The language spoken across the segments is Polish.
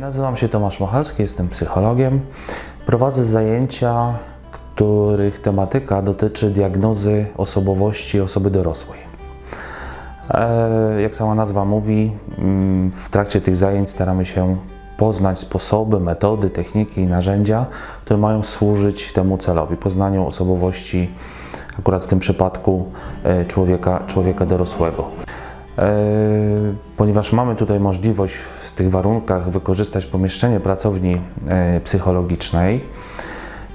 Nazywam się Tomasz Mochalski, jestem psychologiem. Prowadzę zajęcia, których tematyka dotyczy diagnozy osobowości osoby dorosłej. E, Jak sama nazwa mówi, mm, w trakcie tych zajęć staramy się poznać sposoby, metody, techniki i narzędzia, które mają służyć temu celowi poznaniu osobowości, akurat w tym przypadku e, człowieka, człowieka dorosłego. E, Ponieważ mamy tutaj możliwość w tych warunkach wykorzystać pomieszczenie pracowni e, psychologicznej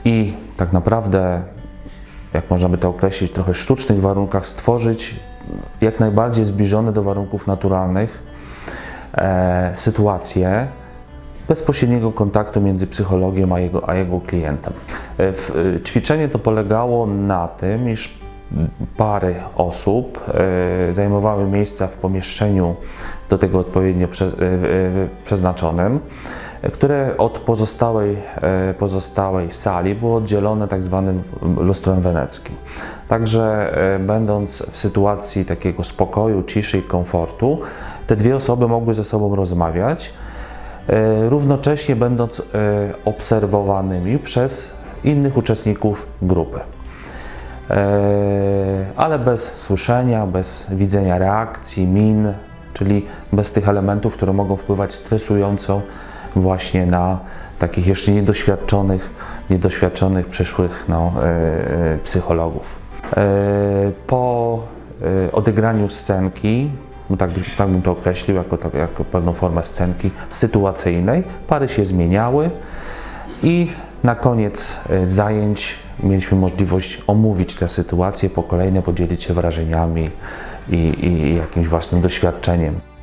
i tak naprawdę, jak można by to określić, trochę sztucznych warunkach stworzyć jak najbardziej zbliżone do warunków naturalnych e, sytuacje bezpośredniego kontaktu między psychologiem a jego, a jego klientem. Ćwiczenie to polegało na tym, iż pary osób e, zajmowały miejsca w pomieszczeniu do tego odpowiednio e, e, przeznaczonym, które od pozostałej, pozostałej sali było oddzielone tak zwanym lustrem weneckim. Także będąc w sytuacji takiego spokoju, ciszy i komfortu, te dwie osoby mogły ze sobą rozmawiać, równocześnie będąc obserwowanymi przez innych uczestników grupy. E, ale bez słyszenia, bez widzenia reakcji, min, czyli bez tych elementów, które mogą wpływać stresująco właśnie na takich jeszcze niedoświadczonych, niedoświadczonych przyszłych no, e, e, psychologów. Po odegraniu scenki, tak, tak bym to określił, jako, tak- jako pewną formę scenki sytuacyjnej, pary się zmieniały i na koniec e, zajęć mieliśmy możliwość omówić tę sytuację po kolejne, podzielić się wrażeniami i, i jakimś własnym doświadczeniem.